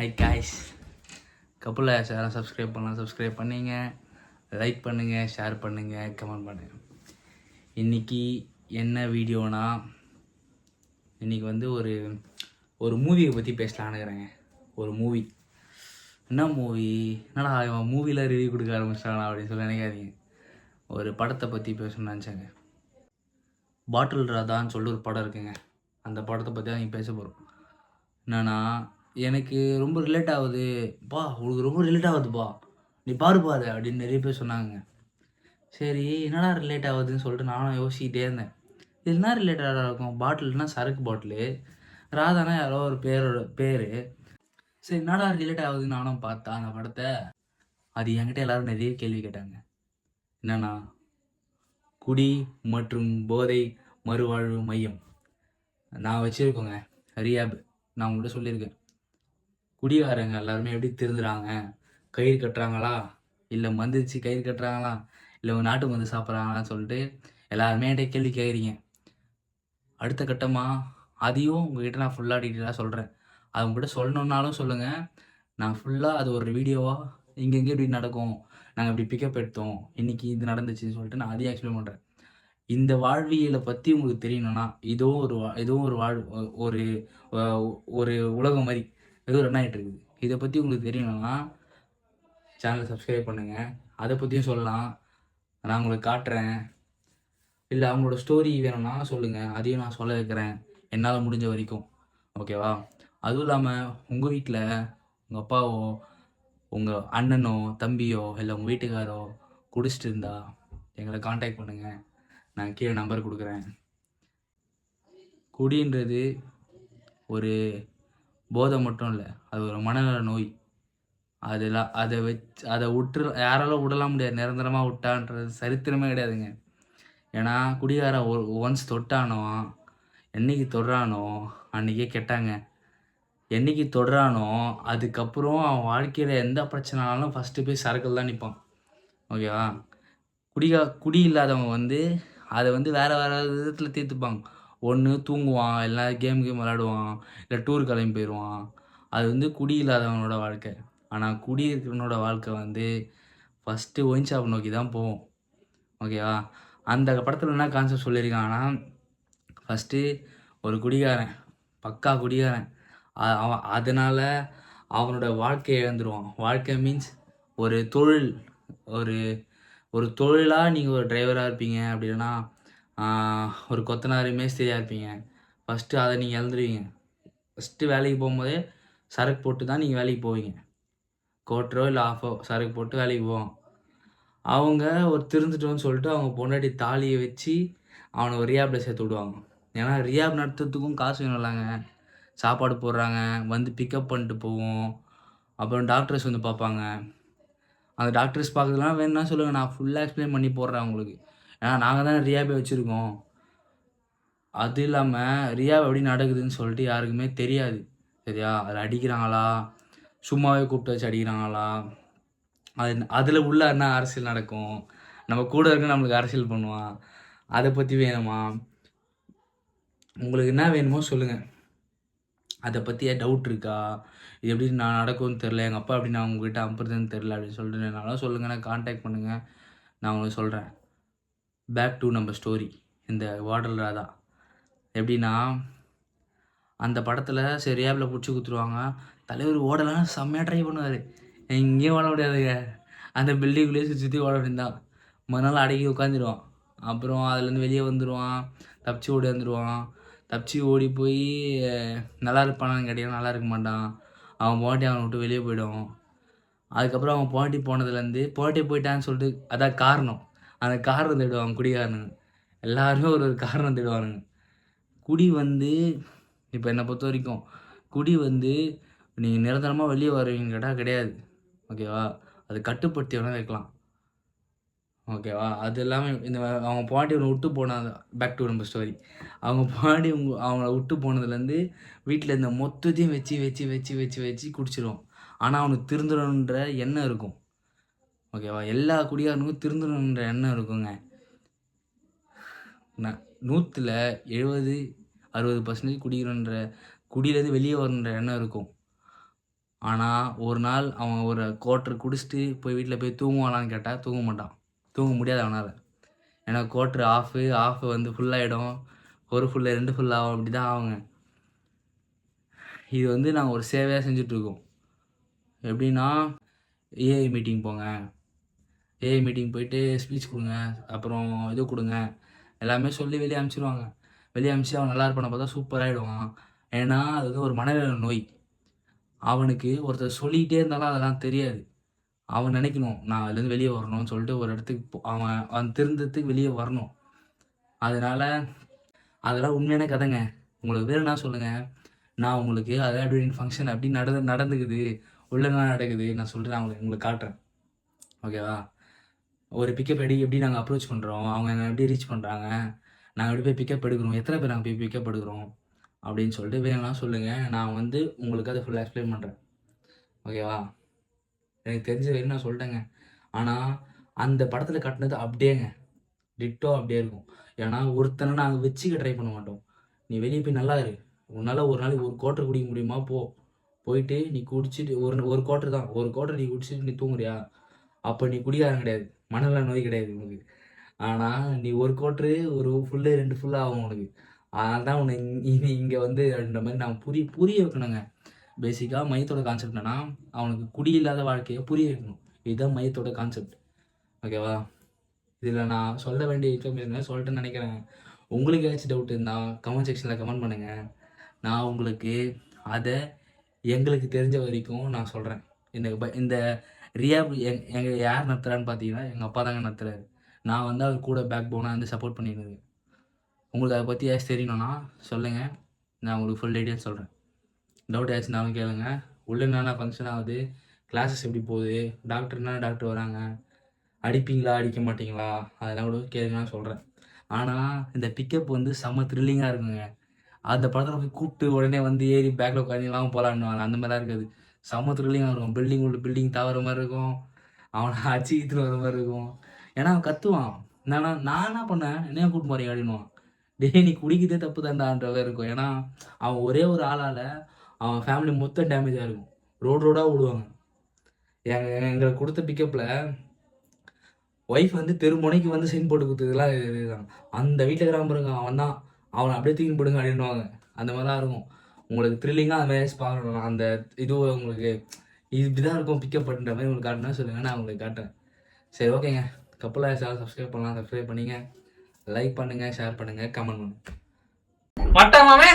High guys கப்புல channel subscribe பண்ணலாம். Subscribe பண்ணிங்க. லைக் பண்ணுங்கள் ஷேர் பண்ணுங்கள் கமெண்ட் பண்ணுங்கள் இன்றைக்கி என்ன வீடியோனா இன்றைக்கி வந்து ஒரு ஒரு மூவியை பற்றி பேசலான்னுக்கிறேங்க ஒரு மூவி என்ன மூவி என்னடா இவன் மூவியில் ரிவ்யூ கொடுக்க ஆரம்பிச்சிட்டானா அப்படின்னு சொல்லி நினைக்காதீங்க. ஒரு படத்தை பற்றி பேசணும்னு நினச்சாங்க. பாட்டில் ராதான்னு சொல்லி ஒரு படம் இருக்குங்க. அந்த படத்தை பற்றி தான் நீங்கள் பேச போகிறோம் என்னன்னா எனக்கு ரொம்ப ரிலேட் ஆகுது. பா உனக்கு ரொம்ப ரிலேட் ஆகுதுப்பா நீ பாருப்பா அதை அப்படின்னு நிறைய பேர் சொன்னாங்க. சரி என்னடா ரிலேட் ஆகுதுன்னு சொல்லிட்டு நானும் யோசிக்கிட்டே இருந்தேன். இது என்ன ரிலேட்டடாக இருக்கும்? பாட்டில்னா சரக்கு பாட்டிலு ராதானா யாரோ ஒரு பேரோட பேர். சரி என்னடா ரிலேட் ஆகுதுன்னு நானும் பார்த்தா அந்த படத்தை. அது என்கிட்ட எல்லோரும் நிறைய கேள்வி கேட்டாங்க. என்னன்னா குடி மற்றும் போதை மறுவாழ்வு மையம். நான் வச்சுருக்கோங்க ரியாப் நான் உங்கள்கிட்ட சொல்லியிருக்கேன். குடிகாரங்க எல்லாருமே எப்படி திருந்துறாங்க? கயிறு கட்டுறாங்களா? இல்லை மந்திரிச்சு கயிறு கட்டுறாங்களா? இல்லை நாட்டு மருந்து சாப்பிட்றாங்களான்னு சொல்லிட்டு எல்லாருமே என்கிட்ட கேள்வி கேட்குறீங்க அடுத்த கட்டமாக அதையும் உங்ககிட்ட நான் ஃபுல்லாக டீட்டெயிலாக சொல்கிறேன் அது உங்ககிட்ட சொல்லணுன்னாலும் சொல்லுங்கள் நான் ஃபுல்லாக அது ஒரு வீடியோவாக இங்கெங்கே இப்படி நடக்கும்? நாங்கள் இப்படி பிக்கப் எடுத்தோம். இன்றைக்கி இது நடந்துச்சுன்னு சொல்லிட்டு நான் அதையும் எக்ஸ்பிளைன் பண்ணுறேன் இந்த வாழ்வியலை பற்றி உங்களுக்கு தெரியணும்னா இதுவும் ஒரு வா இதுவும் ஒரு வாழ் ஒரு ஒரு உலகம் மாதிரி ஏதோ ரன் ஆகிட்டு இருக்குது. இதை பற்றி உங்களுக்கு தெரியணும்னா சேனலை சப்ஸ்கிரைப் பண்ணுங்கள் அதை பற்றியும் சொல்லலாம். நான் உங்களுக்கு காட்டுறேன். இல்லை அவங்களோட ஸ்டோரி வேணும்னா சொல்லுங்கள் அதையும் நான் சொல்ல வைக்கிறேன். என்னால் முடிஞ்ச வரைக்கும். ஓகேவா அதுவும் இல்லாமல் உங்கள் வீட்டில் உங்கள் அப்பாவோ உங்கள் அண்ணனோ தம்பியோ இல்லை உங்கள் வீட்டுக்காரோ குடிச்சிட்டு இருந்தா எங்களை காண்டாக்ட் பண்ணுங்கள் நான் கீழே நம்பர் கொடுக்குறேன். குடின்றது ஒரு போதை மட்டும் இல்லை அது ஒரு மனநல நோய். அதெல்லாம் அதை வச்சு அதை விட்டு யாராலும் விடலாம் முடியாது நிரந்தரமாக விட்டான்றது சரித்திரமே கிடையாதுங்க. ஏன்னா குடிகாரன் ஒரு ஒன்ஸ் தொட்டானோ என்னைக்கு தொடுறானோ அன்றைக்கே கெட்டாங்க. என்னைக்கு தொடுறானோ அதுக்கப்புறம் அவன் வாழ்க்கையில் எந்த பிரச்சனைனாலும் ஃபஸ்ட்டு போய் சரக்கில் தான் நிற்பான் ஓகேவா குடிகா குடி இல்லாதவங்க வந்து அதை வந்து வேறு வேறு விதத்தில் தீர்த்துப்பாங்க ஒன்று தூங்குவான் இல்லை கேம் கேம் விளாடுவான் இல்லை டூர் கிளம்பி போயிடுவான் அது வந்து குடி இல்லாதவனோட வாழ்க்கை. ஆனால் குடி இருக்கிறவனோட வாழ்க்கை வந்து ஃபஸ்ட்டு ஒயின் ஷாப் நோக்கி தான் போவோம் ஓகேவா அந்த படத்தில் என்ன கான்செப்ட் சொல்லியிருக்காங்கன்னா ஃபஸ்ட்டு ஒரு குடிகாரன் பக்கா குடிகாரன். அவன் அதனால் அவனோட வாழ்க்கையை இழந்துருவான். வாழ்க்கை மீன்ஸ் ஒரு தொழில் ஒரு ஒரு தொழிலாக நீங்கள் ஒரு டிரைவராக இருப்பீங்க அப்படி இல்லைன்னா ஒரு கொத்தனார் மேஸ்திரியாக இருப்பீங்க. ஃபஸ்ட்டு அதை நீங்கள் இழந்துருவீங்க. ஃபஸ்ட்டு வேலைக்கு போகும்போதே சரக்கு போட்டு தான் நீங்கள் வேலைக்கு போவீங்க. கோட்டரோ இல்லை ஆஃபோ சரக்கு போட்டு வேலைக்கு போவோம். அவங்க ஒரு திருந்துட்டோன்னு சொல்லிட்டு அவங்க பொண்டாட்டி தாலியை வச்சு அவனை ஒரு ரியாபில் சேர்த்து விடுவாங்க. ஏன்னா ரியாப் நடத்துறதுக்கும் காசு வேணும்லாங்க சாப்பாடு போடுறாங்க வந்து பிக்கப் பண்ணிட்டு போவோம். அப்புறம் டாக்டர்ஸ் வந்து பார்ப்பாங்க. அந்த டாக்டர்ஸ் பார்க்கறதுலாம் வேணும்னா சொல்லுங்கள் நான் ஃபுல்லாக எக்ஸ்பிளைன் பண்ணி போடுறேன் உங்களுக்கு ஏன்னா நாங்கள் தான் ரியாபே வச்சுருக்கோம். அது இல்லாமல் ரியாப் எப்படி நடக்குதுன்னு சொல்லிட்டு யாருக்குமே தெரியாது. சரியா? அதில் அடிக்கிறாங்களா? சும்மாவே கூப்பிட்டு வச்சு அடிக்கிறாங்களா? அது அதில் உள்ள என்ன அரசியல் நடக்கும்? நம்ம கூட இருக்க நம்மளுக்கு அரசியல் பண்ணுவான் அதை பற்றி வேணுமா? உங்களுக்கு என்ன வேணுமோ சொல்லுங்கள் அதை பற்றி டவுட் இருக்கா? இது எப்படி நான் நடக்கும்னு தெரில எங்கள் அப்பா எப்படி நான் உங்ககிட்ட அம்புறதுன்னு தெரில அப்படின்னு சொல்லிட்டு என்னாலும் சொல்லுங்கள் நான் காண்டாக்ட் பண்ணுங்கள் நான் உங்களுக்கு சொல்கிறேன் பேக் டு நம்ம ஸ்டோரி இந்த வாடல் ராதா. எப்படின்னா அந்த படத்தில் சரியாப்பில் பிடிச்சி குத்துருவாங்க. தலைவர் ஓடலாம் செம்மையாக ட்ரை பண்ணுவார். எங்கேயும் ஓட முடியாதுங்க. அந்த பில்டிங்குள்ளேயே சுற்றி சுற்றி ஓட வேண்டியதான் மறுநாள் அடக்கி உட்காந்துருவான் அப்புறம் அதுலேருந்து வெளியே வந்துடுவான் தப்பிச்சு ஓடி வந்துடுவான் தப்பிச்சு ஓடி போய் நல்லா இருப்பானான்னு கேட்டிங்கன்னா நல்லா இருக்க மாட்டான். அவன் பாட்டி அவனை விட்டு வெளியே போயிடும் அதுக்கப்புறம் அவன் பாட்டி போனதுலேருந்து பாட்டி போயிட்டான்னு சொல்லிட்டு அதான் காரணம். அந்த காரணம் தேடுவாங்க குடிகாரனுங்க. எல்லாருமே ஒரு ஒரு காரணம் தேடுவானுங்க. குடி வந்து இப்போ என்னை பொறுத்த வரைக்கும் குடி வந்து நீங்கள் நிரந்தரமாக வெளியே வருவீங்க கேட்டால் கிடையாது. ஓகேவா அது கட்டுப்படுத்தி வேணால் வைக்கலாம் ஓகேவா அது எல்லாமே இந்த அவங்க பாட்டி ஒன்று விட்டு போனாங்க பேக் டு நம்ம ஸ்டோரி அவங்க பாட்டி உங்க அவங்கள விட்டு போனதுலேருந்து வீட்டில் இந்த மொத்தத்தையும் வச்சு வச்சு வச்சு வச்சு வச்சு குடிச்சிடும் ஆனால் அவனுக்கு திருந்துடணுன்ற எண்ணம் இருக்கும். ஓகேவா? எல்லா குடிகாரனுக்கும் திருந்தணுன்ற எண்ணம் இருக்குங்க. நான் நூற்றில் எழுபது அறுபது பர்சன்டேஜ் குடிக்கிறன்ற குடியிலேருந்து வெளியே வரணுன்ற எண்ணம் இருக்கும். ஆனால் ஒரு நாள் அவன் ஒரு கோட்டர் குடிச்சிட்டு போய் வீட்டில் போய் தூங்குவானான்னு கேட்டால் தூங்க மாட்டான். தூங்க முடியாது அவனால். ஏன்னா கோட்ரு ஆஃபு ஆஃப் வந்து ஃபுல்லாகிடும் ஒரு ஃபுல்லு ரெண்டு ஃபுல் ஆகும். அப்படி தான் ஆகுங்க. இது வந்து நாங்கள் ஒரு சேவையாக செஞ்சிட்ருக்கோம் எப்படின்னா ஏஐ மீட்டிங் போங்க. ஏஐ மீட்டிங் போயிட்டு ஸ்பீச் கொடுங்க அப்புறம் இது கொடுங்க. எல்லாமே சொல்லி வெளியே அனுப்பிச்சிடுவாங்க வெளியே அனுப்பிச்சு அவன் நல்லா இருப்பான பார்த்தா சூப்பராகிடுவான் ஏன்னா அது வந்து ஒரு மனநல நோய். அவனுக்கு ஒருத்தர் சொல்லிக்கிட்டே இருந்தாலும் அதெல்லாம் தெரியாது. அவன் நினைக்கணும் நான் அதுலேருந்து வெளியே வரணும்னு சொல்லிட்டு ஒரு இடத்துக்கு அவன் அவன் திருந்தத்துக்கு வெளியே வரணும். அதனால் அதெல்லாம் உண்மையான கதைங்க. உங்களுக்கு வேறு என்ன சொல்லுங்கள் நான் உங்களுக்கு அதாவது ஃபங்க்ஷன் அப்படி நடந்து நடந்துக்குது. ஒழுங்கா நடக்குது. நான் சொல்கிறேன் அவங்களுக்கு உங்களுக்கு காட்டுறேன். ஓகேவா ஒரு பிக்கப் எடி எப்படி நாங்கள் அப்ரோச் பண்ணுறோம் அவங்க எங்களை எப்படி ரீச் பண்ணுறாங்க நாங்கள் எப்படி போய் பிக்கப் எடுக்கிறோம்? எத்தனை பேர் நாங்கள் போய் பிக்கப் எடுக்கிறோம்? அப்படின்னு சொல்லிட்டு வேணும்னா சொல்லுங்கள் நான் வந்து உங்களுக்கு அதை ஃபுல்லாக எக்ஸ்பிளைன் பண்ணுறேன் ஓகேவா எனக்கு தெரிஞ்ச வரையும் நான் சொல்லிட்டேங்க. ஆனால் அந்த படத்தில் கட்டினது அப்படியேங்க. டிட்டோ அப்படியே இருக்கும். ஏன்னா ஒருத்தனை நாங்கள் வச்சுக்க ட்ரை பண்ண மாட்டோம். நீ வெளியே போய் நல்லா இரு. உன்னால் ஒரு நாளைக்கு ஒரு கோட்டர் குடிக்க முடியுமா? போ. போயிட்டு நீ குடிச்சிட்டு ஒரு ஒரு கோட்டர் தான். ஒரு கோட்டர் நீ குடிச்சிட்டு நீ தூங்குறியா? அப்போ நீ குடிக்காரன் கிடையாது. மனநல நோய் கிடையாது உனக்கு. ஆனால் நீ ஒரு கோட்ரு ஒரு ஃபுல்லு ரெண்டு ஃபுல்லாக ஆகும் உனக்கு. அதனால தான் உன்னை இங்கே இங்கே வந்து அப்படின்ற மாதிரி நான் புரிய புரிய வைக்கணுங்க. பேசிக்காக மையத்தோட கான்செப்ட் என்னன்னா அவனுக்கு குடி இல்லாத வாழ்க்கையை புரிய வைக்கணும். இதுதான் மையத்தோட கான்செப்ட் ஓகேவா இதில் நான் சொல்ல வேண்டிய இன்ஃபர்மேஷன் சொல்லிட்டேன்னு நினைக்கிறேன். உங்களுக்கு ஏதாச்சும் டவுட் இருந்தால் கமெண்ட் செக்ஷனில் கமெண்ட் பண்ணுங்கள் நான் உங்களுக்கு அதை எங்களுக்கு தெரிஞ்ச வரைக்கும் நான் சொல்கிறேன் இந்த ப- இந்த ரியா எங் எங்கள் யார் நடத்துகிறான்னு பார்த்தீங்கன்னா எங்கள் அப்பா தாங்க நடத்துகிறாரு நான் வந்து அவர் கூட பேக் போனாக வந்து சப்போர்ட் பண்ணிடுது உங்களுக்கு அதை பற்றி ஏதாச்சும் தெரியணும்னா சொல்லுங்கள் நான் உங்களுக்கு ஃபுல் டீட்டெயில் சொல்கிறேன் டவுட் ஏதாச்சும் கேளுங்க. உள்ள என்னென்ன ஃபங்க்ஷன் ஆகுது? கிளாஸஸ் எப்படி போகுது? டாக்டர் என்ன டாக்டர் வராங்க? அடிப்பீங்களா? அடிக்க மாட்டிங்களா? அதெல்லாம் கூட கேளுங்கன்னு சொல்கிறேன் ஆனால் இந்த பிக்கப் வந்து செம்ம த்ரில்லிங்காக இருக்குங்க. அந்த படத்தில் போய் கூப்பிட்டு உடனே வந்து ஏறி பேக்கில் உட்காந்து போகலான்னு அந்த மாதிரிலாம் இருக்காது. செம்ம த்ரில்லிங்காக இருக்கும் பில்டிங் உள்ள பில்டிங் தவற மாதிரி இருக்கும். அவனை அடிச்சுக்கிட்டு வர மாதிரி இருக்கும். ஏன்னா அவன் கத்துவான். என்னன்னா நான் என்ன பண்ணேன்? என்ன கூப்பிட்டு போறீங்க அப்படின்னுவான் டேய் நீ குடிக்கிறதே தப்பு தான்டான்ற மாதிரி இருக்கும். ஏன்னா அவன் ஒரே ஒரு ஆளால் அவன் ஃபேமிலி மொத்தம் டேமேஜாக இருக்கும். ரோடு ரோடாக விடுவாங்க எங்கள் எங்களுக்கு கொடுத்த பிக்கப்பில் ஒய்ஃப் வந்து தெருமுனைக்கு வந்து சைன் போட்டு கொடுத்ததுலாம் இதுதான். அந்த வீட்டில் இருக்கிறான் பாருங்க அவன் தான் அவனை அப்படியே தூக்கி போடுங்க அப்படின்னுவாங்க அந்த மாதிரி தான் இருக்கும். உங்களுக்கு த்ரில்லிங்காக அந்த மாதிரி பார்க்கணும். அந்த இது உங்களுக்கு இது இப்படி தான் இருக்கும் பிக்கப் பண்ணுற மாதிரி உங்களுக்கு காட்டினா சொல்லுங்கள் நான் உங்களுக்கு காட்டுறேன். சரி ஓகேங்க. கப்பலாக சார் சப்ஸ்கிரைப் பண்ணலாம் சப்ஸ்கிரைப் பண்ணிங்க. லைக் பண்ணுங்கள் ஷேர் பண்ணுங்கள் கமெண்ட் பண்ணுங்கள் மட்டமாமே